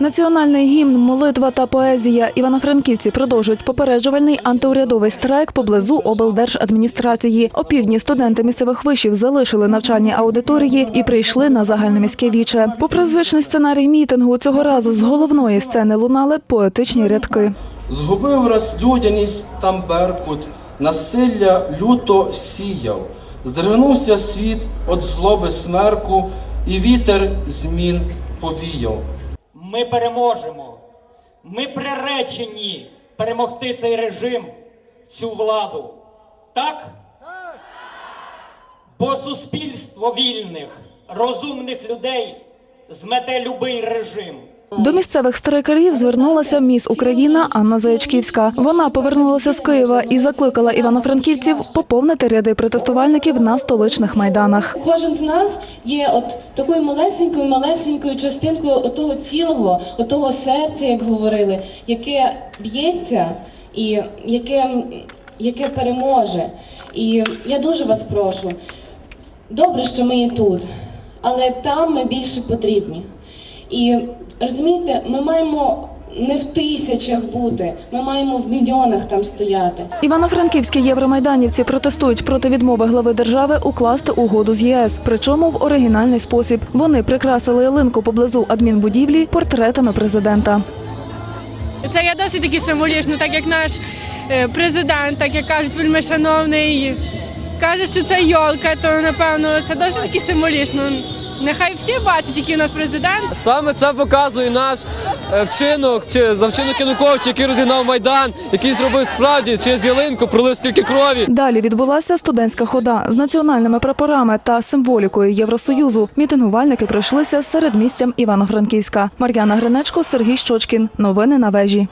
Національний гімн, молитва та поезія івано-франківці продовжують попереджувальний антиурядовий страйк поблизу облдержадміністрації. Опівдні студенти місцевих вишів залишили навчальні аудиторії і прийшли на загальноміське віче. Попри звичний сценарій мітингу, цього разу з головної сцени лунали поетичні рядки. Згубив розлюдяність там беркут, насилля люто сіяв. Здригнувся світ от злоби смерку, і вітер змін повіяв. Ми переможемо. Ми приречені перемогти цей режим, цю владу. Так? Бо суспільство вільних, розумних людей змете любий режим. До місцевих страйкарів звернулася міс Україна Анна Заячківська. Вона повернулася з Києва і закликала івано-франківців поповнити ряди протестувальників на столичних майданах. Кожен з нас є от такою малесенькою, малесенькою частинкою того цілого, отого серця, як говорили, яке б'ється і яке, яке переможе. І я дуже вас прошу. Добре, що ми є тут, але там ми більше потрібні. І розумієте, ми маємо не в тисячах бути, ми маємо в мільйонах там стояти. Івано-франківські євромайданівці протестують проти відмови глави держави укласти угоду з ЄС, причому в оригінальний спосіб. Вони прикрасили ялинку поблизу адмінбудівлі портретами президента. Це є досить таки символічно, так як наш е, президент, так як кажуть, вельми шановний, каже, що це йолка, то напевно це досить таки символічно. Нехай всі бачать, який у нас президент. Саме це показує наш е, вчинок, чи за вчинок Януковича, який розігнав Майдан, який зробив справді через ялинку, пролив скільки крові. Далі відбулася студентська хода з національними прапорами та символікою Євросоюзу. Мітингувальники пройшлися серед місцям Івано-Франківська. Мар'яна Гринечко, Сергій Щочкін. Новини на вежі.